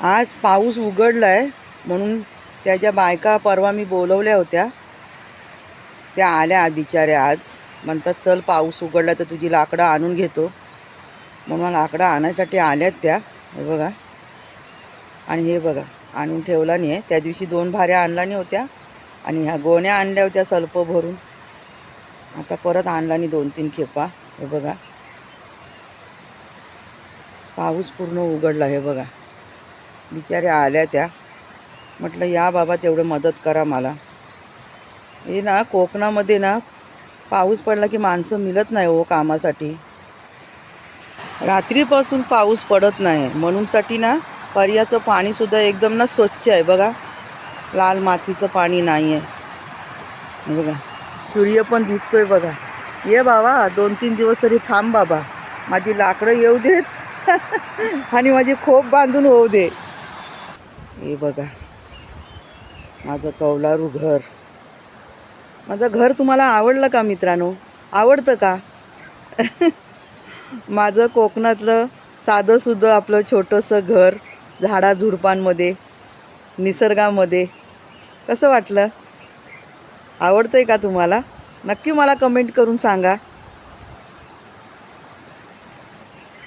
आज पाऊस उघडला आहे म्हणून त्याच्या बायका परवा मी बोलवल्या होत्या. त्या आल्या बिचाऱ्या आज. म्हणतात चल पाऊस उघडला तर तुझी लाकडं आणून घेतो. म्हणून लाकडं आणायसाठी आल्यात त्या. हे बघा. आणि हे बघा आणून ठेवला नाही आहे. त्या दिवशी दोन भाऱ्या आणला नाही होत्या. आणि ह्या गोण्या आणल्या होत्या सल्प भरून. आता परत आणला नाही दोन तीन खेपा. हे बघा. पाऊस पूर्ण उघडला हे बघा. बिचाऱ्या आल्या त्या. म्हटलं या बाबा तेवढं मदत करा मला. हे ना कोकणामध्ये ना पाऊस पडला की माणसं मिळत नाही हो कामासाठी. रात्रीपासून पाऊस पडत नाही. म्हणूनसाठी ना पर्याचं पाणीसुद्धा एकदम ना स्वच्छ आहे बघा. लाल मातीचं पाणी नाही आहे बघा सूर्य पण दिसतोय बघा. ये बाबा दोन तीन दिवस तरी थांब बाबा. माझी लाकडं येऊ देत. आणि माझी खोप बांधून होऊ दे. हे बघा. माझं कौलारू घर. माझं घर तुम्हाला आवडलं का मित्रांनो? आवडतं का? माझं कोकणातलं साधंसुद्धा आपलं छोटंसं घर झाडाझुडपांमध्ये निसर्गामध्ये. कसं वाटलं? आवडतं आहे का तुम्हाला? नक्की मला कमेंट करून सांगा.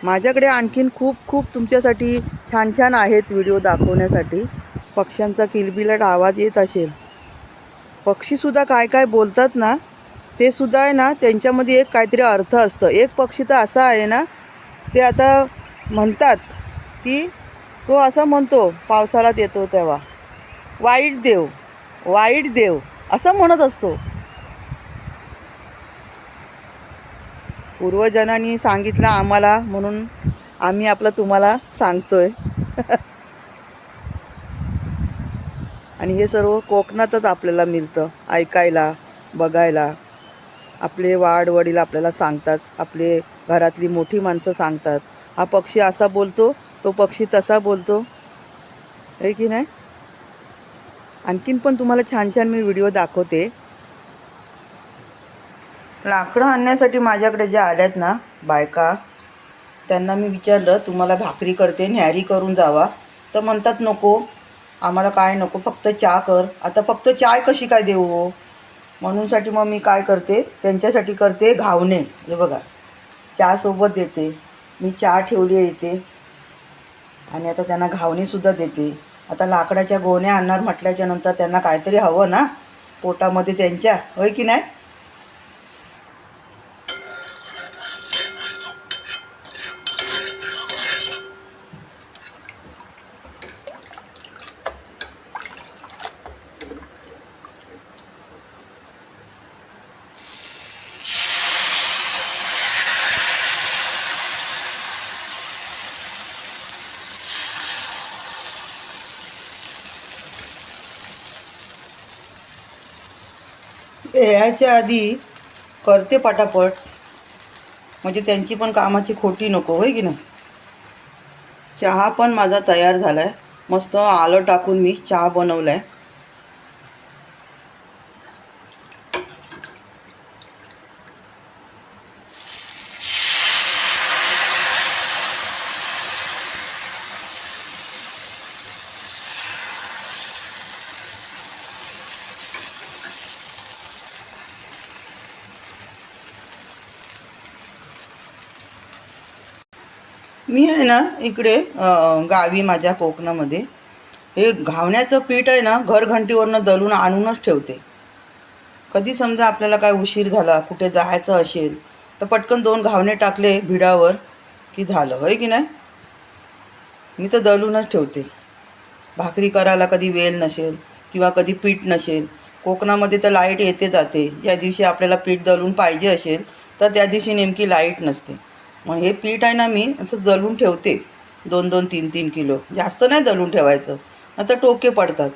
माझ्याकडे आणखीन खूप खूप तुमच्यासाठी छान छान आहेत व्हिडिओ दाखवण्यासाठी. पक्ष्यांचा किलबिलाट आवाज येत असेल. पक्षीसुद्धा काय काय बोलतात ना ते सुद्धा आहे ना त्यांच्यामध्ये एक काहीतरी अर्थ असतं. एक पक्षी तर असा आहे ना ते आता म्हणतात की तो असं म्हणतो पावसाळ्यात येतो तेव्हा. वाईट देव वाईट देव असं म्हणत असतो. पूर्वजनांनी सांगितलं आम्हाला म्हणून आम्ही आपलं तुम्हाला सांगतोय. आणि हे सर्व कोकणातच आपल्याला मिळतं ऐकायला बघायला. आपले वाड वडील आपल्याला सांगतात आपले घरातली मोठी माणसं सांगतात. हा पक्षी असा बोलतो तो पक्षी तसा बोलतो. आहे की नाही? आणखीन पण तुम्हाला छान छान मी व्हिडिओ दाखवते. लाकडं आणण्यासाठी माझ्याकडे ज्या आल्यात ना बायका त्यांना मी विचारलं तुम्हाला भाकरी करते न्यारी करून जावा. तर म्हणतात नको आम्हाला काय नको फक्त चहा कर. आता फक्त चाय कशी काय देऊ हो? म्हणूनसाठी मग मी काय करते त्यांच्यासाठी करते घावणे. हे बघा चहासोबत देते मी चहा ठेवली आहे इथे. आणि आता त्यांना घावणीसुद्धा देते. आता लाकडाच्या गोण्या आणणार म्हटल्याच्या नंतर त्यांना काहीतरी हवं ना पोटामध्ये त्यांच्या होय की नाही? याच्या आधी करते पटापट. म्हणजे त्यांची पण कामाची खोटी नको होय की नाही? चहा पण माझा तयार झाला आहे मस्त आलं टाकून मी चहा बनवला आहे मी आहे ना इकडे गावी माझ्या कोकणामध्ये. हे घावण्याचं पीठ आहे ना घरघंटीवरनं दलून आणूनच ठेवते. कधी समजा आपल्याला काय उशीर झाला कुठे जायचं असेल तर पटकन दोन घावणे टाकले भिडावर की झालं होय की नाही? मी तर दलूनच ठेवते. भाकरी करायला कधी वेल नसेल किंवा कधी पीठ नसेल कोकणामध्ये तर लाइट येते जाते. ज्या दिवशी आपल्याला पीठ दलून पाहिजे असेल तर त्या दिवशी नेमकी लाइट नसते. मग हे पीठ आहे ना मी असं जळून ठेवते. दोन दोन तीन तीन किलो. जास्त नाही जळून ठेवायचं. आता टोके पडतात.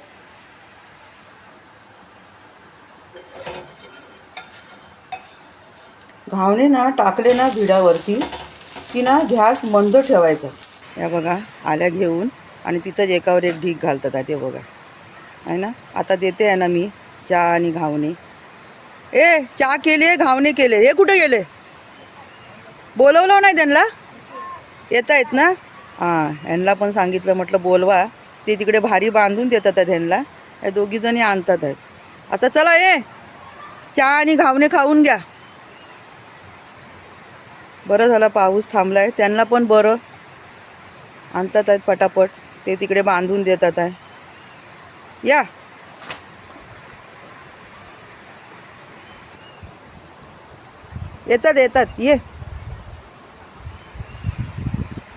घावणे ना टाकले ना भिडावरती की ना गॅस मंद ठेवायचा. या बघा आल्या घेऊन आणि तिथंच एकावर एक ढीक घालतात. आहे ते बघा. आहे ना? आता देते आहे ना मी चहा आणि घावणे. ए चहा केले घावणे केले. हे कुठे गेले? बोलवलं नाही त्यांना? येत आहेत ना? हां ह्यांना पण सांगितलं म्हटलं बोलवा. ते तिकडे भारी बांधून देतात आहेत ह्यांना. या दोघीजणी आणतात आहेत. आता चला ये. चहा आणि घावणे खाऊन घ्या. बरं झालं पाऊस थांबलाय. त्यांना पण बरं. आणतात आहेत पटापट. ते तिकडे बांधून देतात आहे. या. येतात येतात. ये.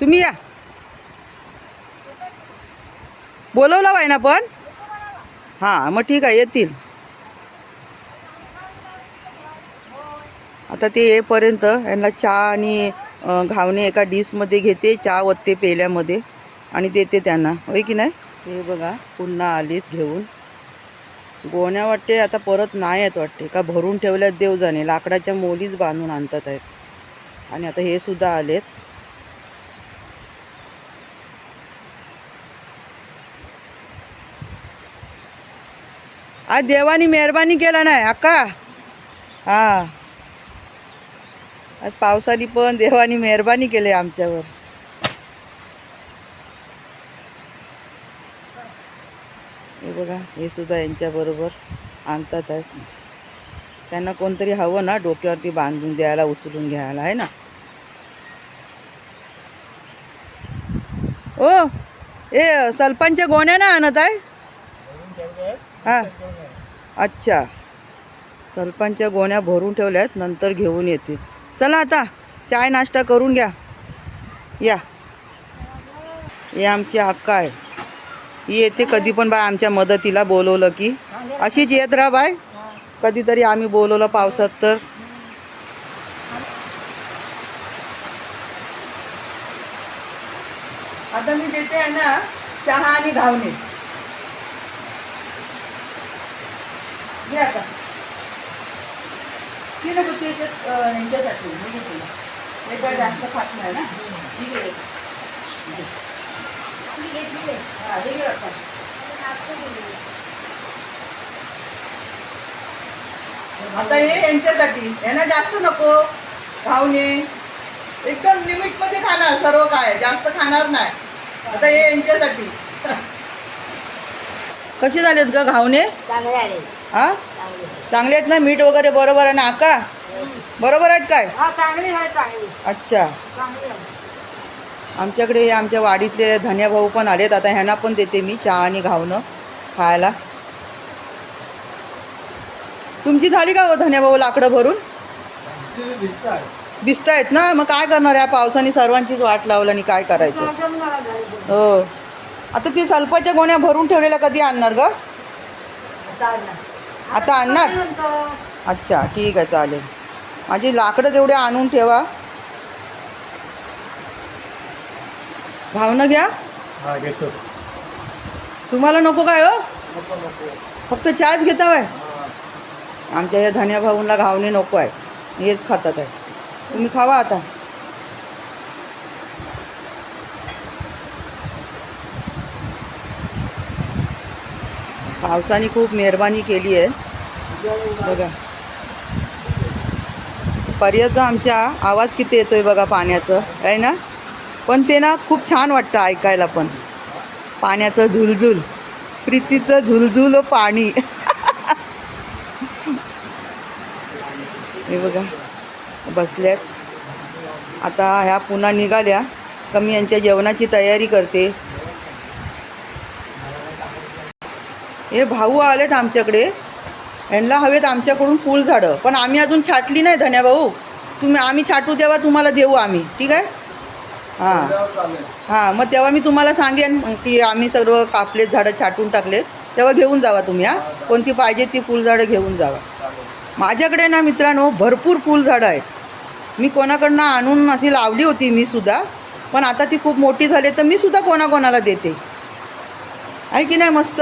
तुम्ही या. बोलवलं आहे ना पण? हां मग ठीक आहे येतील. आता ते येईपर्यंत यांना चहा आणि घावणे एका डिशमध्ये घेते चहा वत्ते पेल्यामध्ये आणि देते त्यांना. होय की नाही? हे बघा पुन्हा आलीत घेऊन. गोण्या वाटते आता परत नाही आहेत वाटते का भरून ठेवल्यात देव जाणे लाकडाच्या मोलीच बांधून आणतात आहेत. आणि आता हे सुद्धा आलेत. आज देवानी मेहरबानी केला नाही अक्का. हा. आज पावसाने पण देवानी मेहरबानी केली आमच्यावर. हे बघा हे सुद्धा यांच्याबरोबर आणतात त्यांना कोणतरी हवं ना डोक्यावरती बांधून द्यायला उचलून घ्यायला आहे ना? ओ ए सल्पांच्या गोण्या ना आणत आहे? हां. अच्छा. सरपंचच्या गोण्या भरून ठेवल्यात नंतर घेऊन येतील. चला आता चाय नाश्ता करून घ्या. या. हे आमची हक्का आहे. ही येते कधी पण बाय आमच्या मदतीला बोलवलं की. अशीच येत राहा बाय कधीतरी आम्ही बोलवलं पावसात तर. आता मी देते आहे ना चहा आणि घावणे. घे आता. ती नको ती ह्यांच्यासाठी मी हे म्हणजे काय जास्त खात नाही ना. ठीक आहे. हा, हे घे आता. आता हे यांच्यासाठी. यांना जास्त नको. घावणे एकदम लिमिटमध्ये खाणार सर्व काय. जास्त खाणार नाही. आता हे यांच्यासाठी. कसे झालेत ग? घावणे चांगले आले हा? चांगले आहेत ना मीठ वगैरे बरोबर आहे ना आका? बरोबर आहेत काय? हा अच्छा. आमच्याकडे हे आमच्या वाडीतले धन्या भाऊ पण आलेत. आता ह्यांना पण देते मी चहा आणि घावणं खायला. तुमची झाली का धन्या भाऊ लाकडं भरून? दिसत आहेत ना? मग काय करणार या पावसाने सर्वांचीच वाट लावलं आणि काय करायचं? हो. आता ती सल्पाच्या गोण्या भरून ठेवलेल्या कधी आणणार ग? आता आणणार. अच्छा ठीक आहे चालेल. माझी लाकडं तेवढे आणून ठेवा. घावणं घ्या. हा तुम्हाला नको काय हो? फक्त चहाच घेता काय आमच्या या धन्या भाऊंना घावणे नको आहे. हेच खातात आहे. तुम्ही खावा आता. पावसाने खूप मेहरबानी केली आहे. बघा. पर्यंत आमच्या आवाज किती येतोय बघा पाण्याचं. आहे ना? पण ते ना खूप छान वाटतं ऐकायला पण. पाण्याचं झुलझुल. प्रीतीचं झुलझुल पाणी. हे बघा. बसल्यात. आता ह्या पुन्हा निघाल्या. का मी यांच्या जेवणाची तयारी करते. हे भाऊ आलेत आमच्याकडे. यांना हवेत आमच्याकडून फुल झाडं. पण आम्ही अजून छाटली नाही धन्या भाऊ. तुम्ही आम्ही छाटू तेव्हा तुम्हाला देऊ आम्ही. ठीक आहे? हां. हां मग तेव्हा मी तुम्हाला सांगेन की आम्ही सर्व कापलेत झाडं छाटून टाकलेत. तेव्हा घेऊन जावा तुम्ही हां. कोणती पाहिजे ती फुलझाडं घेऊन जावा. माझ्याकडे ना मित्रांनो भरपूर फुलझाडं आहेत. मी कोणाकडनं आणून अशी लावली होती मी सुद्धा. पण आता ती खूप मोठी झाली तर मी सुद्धा कोणाकोणाला देते. आहे की नाही मस्त?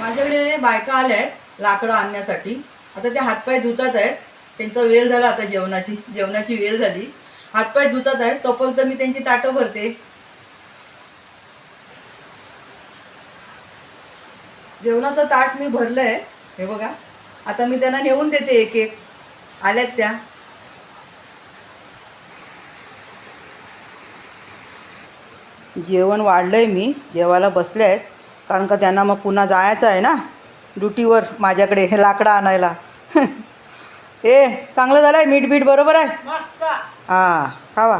माझ्याकडे बायका आल्या आहेत लाकडं आणण्यासाठी. आता ते हातपाय धुतात आहेत. त्यांचा वेळ झाला आता जेवणाची. जेवणाची वेळ झाली. हातपाय धुतात आहेत. तोपर्यंत मी त्यांची ताटं भरते. जेवणाचं ताट मी भरलं आहे हे बघा. आता मी त्यांना नेऊन देते एक एक आल्यात त्या. जेवण वाढलं आहे मी. जेवायला बसले आहेत. कारण का त्यांना मग पुन्हा जायचं आहे ना ड्युटीवर माझ्याकडे लाकडं आणायला. ए चांगलं झालं आहे मीठ बीठ बरोबर आहे? हां खावा.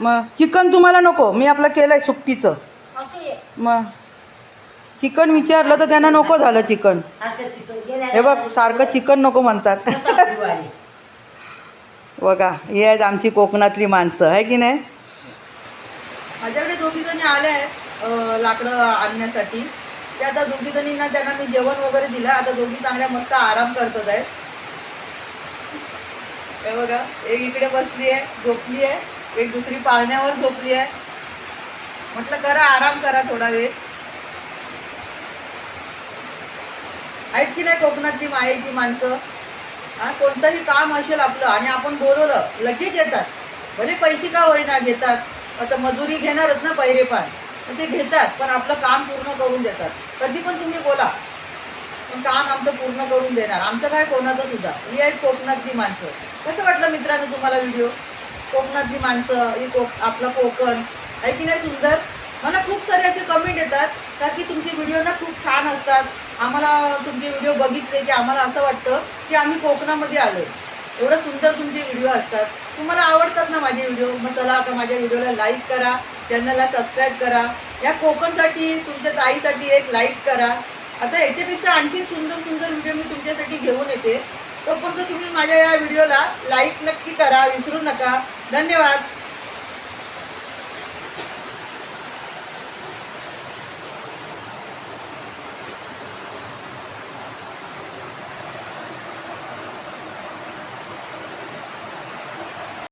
मग चिकन तुम्हाला नको मी आपलं केलं आहे सुट्टीचं. मग चिकन विचारलं तर त्यांना नको झालं चिकन. हे बघ सारखं चिकन नको म्हणतात. बघा ही आहेत आमची कोकणातली माणसं आहे की नाही? माझ्याकडे दोघी जणी आल्या आहेत. लाकडं आणण्यासाठी. ते आता दोघी जणींना त्यांना मी जेवण वगैरे दिलं. आता दोघी चांगल्या मस्त आराम करतात आहेत. हे बघा एक इकडे बसली आहे झोपली आहे. एक दुसरी पाळण्यावर झोपली आहे. म्हटलं करा आराम करा थोडा वेळ. आहेत की नाही कोकणातली मायेची माणसं? हा कोणतंही काम असेल आपलं आणि आपण बोलवलं लगेच येतात. भले पैसे का होईना घेतात. आता मजुरी घेणारच ना पैरे पण ते घेतात पण आपलं काम पूर्ण करून देतात. कधी पण तुम्ही बोला पण काम आमचं पूर्ण करून देणार. आमचं काय कोणाचं सुद्धा. ही आहेत कोकणातली माणसं. कसं वाटलं मित्रांनो तुम्हाला व्हिडिओ कोकणातली माणसं ही कोक आपलं कोकण. आहे की नाही सुंदर? मला खूप सारे असे कमेंट येतात का की तुमचे व्हिडिओ ना खूप छान असतात. आम्हाला तुमचे व्हिडिओ बघितले की आम्हाला असं वाटतं की आम्ही कोकणामध्ये आलो एवढं सुंदर तुमचे व्हिडिओ असतात. तुम्हाला आवडतात ना माझे व्हिडिओ मग चला आता माझ्या व्हिडिओला लाईक करा. चॅनलला सबस्क्राईब करा. या कोकणसाठी तुमच्या ताईसाठी एक लाईक करा. आता याच्यापेक्षा आणखी सुंदर सुंदर व्हिडिओ मी तुमच्यासाठी घेऊन येते. तोपर्यंत तुम्ही माझ्या या व्हिडिओला लाईक नक्की करा विसरू नका. धन्यवाद.